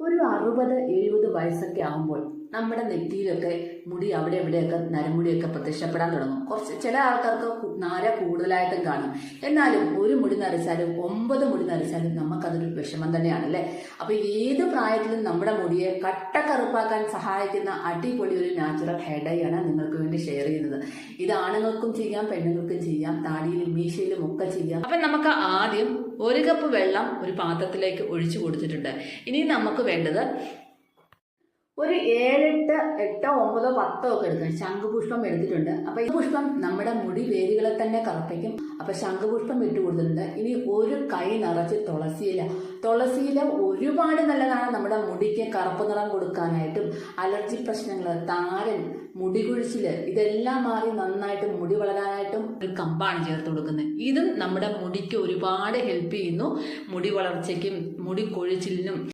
ഒരു അറുപത് എഴുപത് വയസ്സൊക്കെ ആകുമ്പോൾ നമ്മുടെ നെറ്റിയിലൊക്കെ മുടി അവിടെ ഇവിടെയൊക്കെ നരമുടിയൊക്കെ പ്രത്യക്ഷപ്പെടാൻ തുടങ്ങും. കുറച്ച് ചില ആൾക്കാർക്ക് നാര കൂടുതലായിട്ടും കാണും. എന്നാലും ഒരു മുടി നരച്ചാലും ഒമ്പത് മുടി നരച്ചാലും നമുക്കതൊരു വിഷമം തന്നെയാണ് അല്ലേ അപ്പൊ ഏത് പ്രായത്തിലും നമ്മുടെ മുടിയെ കട്ടക്കറുപ്പാക്കാൻ സഹായിക്കുന്ന അടിപൊളി ഒരു നാച്ചുറൽ ഡൈ ആണ് നിങ്ങൾക്ക് വേണ്ടി ഷെയർ ചെയ്യുന്നത്. ഇത് ആണുങ്ങൾക്കും ചെയ്യാം പെണ്ണുങ്ങൾക്കും ചെയ്യാം താടിയിലും മീശയിലും ഒക്കെ ചെയ്യാം. അപ്പൊ നമുക്ക് ആദ്യം ഒരു കപ്പ് വെള്ളം ഒരു പാത്രത്തിലേക്ക് ഒഴിച്ചു കൊടുത്തിട്ടുണ്ട്. ഇനി നമുക്ക് വേണ്ടത് ഒരു ഏഴെട്ട് എട്ടോ ഒമ്പതോ പത്തോ ഒക്കെ എടുക്കാം. ശംഖുപുഷ്പം എടുത്തിട്ടുണ്ട്. അപ്പൊ ഈ പുഷ്പം നമ്മുടെ മുടി വേരുകളെ തന്നെ കറുപ്പിക്കും. അപ്പൊ ശംഖുപുഷ്പം ഇട്ട് കൊടുത്തിട്ടുണ്ട്. ഇനി ഒരു കൈ നിറച്ച് തുളസിയില. തുളസിയില ഒരുപാട് നല്ലതാണ് നമ്മുടെ മുടിക്ക് കറുപ്പ് നിറം കൊടുക്കാനായിട്ടും അലർജി പ്രശ്നങ്ങൾ താരൻ മുടി കുഴിച്ചിൽ ഇതെല്ലാം മാറി നന്നായിട്ട് മുടി വളരാനായിട്ടും ഒരു കമ്പാണ് ചേർത്ത് കൊടുക്കുന്നത്. ഇതും നമ്മുടെ മുടിക്ക് ഒരുപാട് ഹെൽപ്പ് ചെയ്യുന്നു. മുടി വളർച്ചയ്ക്കും മുടി കൊഴിച്ചിലിനും.